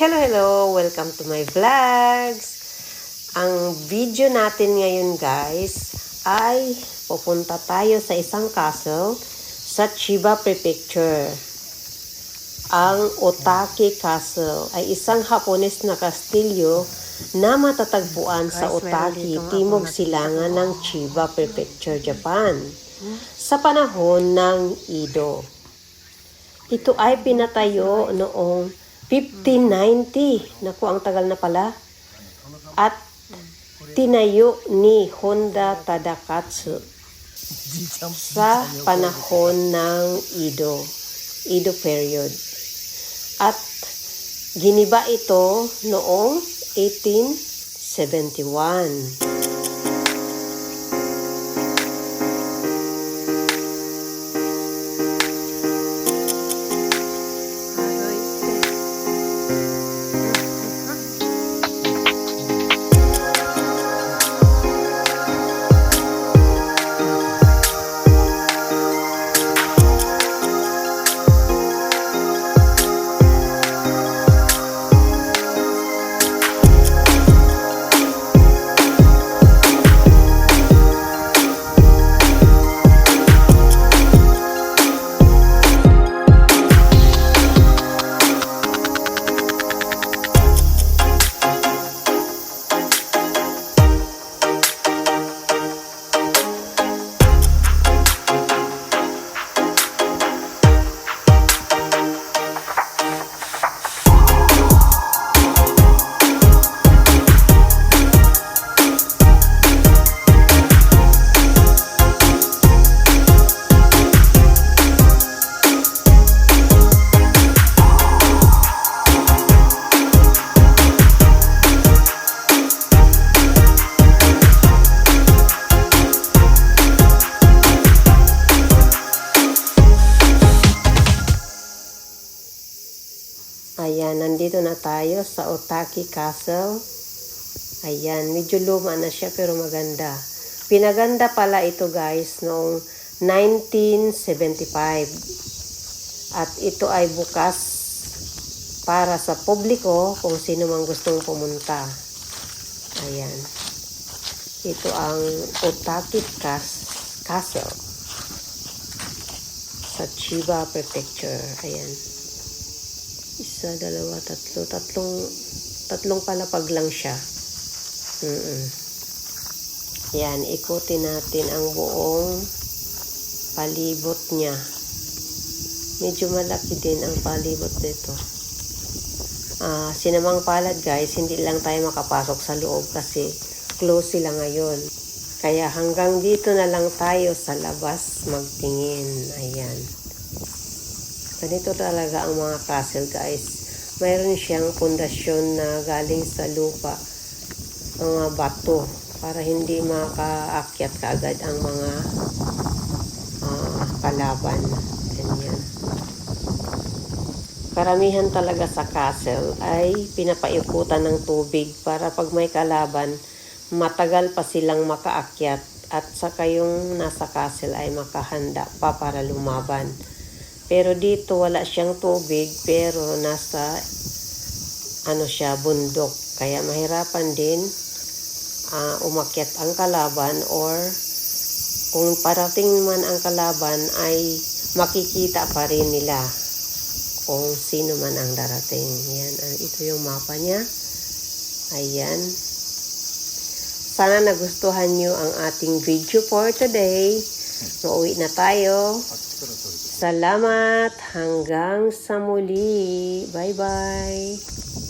Hello, hello! Welcome to my vlogs! Ang video natin ngayon guys ay pupunta tayo sa isang castle sa Chiba Prefecture. Ang Otaki Castle ay isang Hapones na kastilyo na matatagpuan sa Guys, nga Timog Silangan ng Chiba Prefecture, Japan. Sa panahon ng Edo. Ito ay pinatayo noong 1590. Naku, ang tagal na pala. At tinayo ni Honda Tadakatsu sa panahon ng Edo. Edo period. At giniba ito noong 1871. Ayan, nandito na tayo sa Otaki Castle. Ayan, medyo luma na siya pero maganda. Pinaganda pala ito guys noong 1975. At ito ay bukas para sa publiko kung sino mang gustong pumunta. Ayan. Ito ang Otaki Cas- Castle sa Chiba Prefecture. Ayan. Isa, dalawa, tatlo. Tatlong, tatlong palapag lang siya. Mm Yan, ikutin natin ang buong palibot niya. Medyo malaki din ang palibot nito. Ah, sinamang palad guys, hindi lang tayo makapasok sa loob kasi close sila ngayon. Kaya hanggang dito na lang tayo sa labas magtingin. Ayan. Ganito talaga ang mga castle guys. Mayroon siyang pundasyon na galing sa lupa. Mga bato. Para hindi makaakyat kaagad ang mga ah, kalaban. Ganyan. Karamihan talaga sa castle ay pinapaikutan ng tubig para pag may kalaban, matagal pa silang makaakyat at saka yung nasa castle ay makahanda pa para lumaban. Pero dito wala siyang tubig pero nasa ano siya bundok kaya mahirapan din ah, umakyat ang kalaban or kung parating man ang kalaban ay makikita pa rin nila kung sino man ang darating. Yan, ah, ito yung mapa niya. Ayan. Sana nagustuhan nyo ang ating video for today. Mauwi na tayo. Salamat hanggang sa muli. Bye-bye.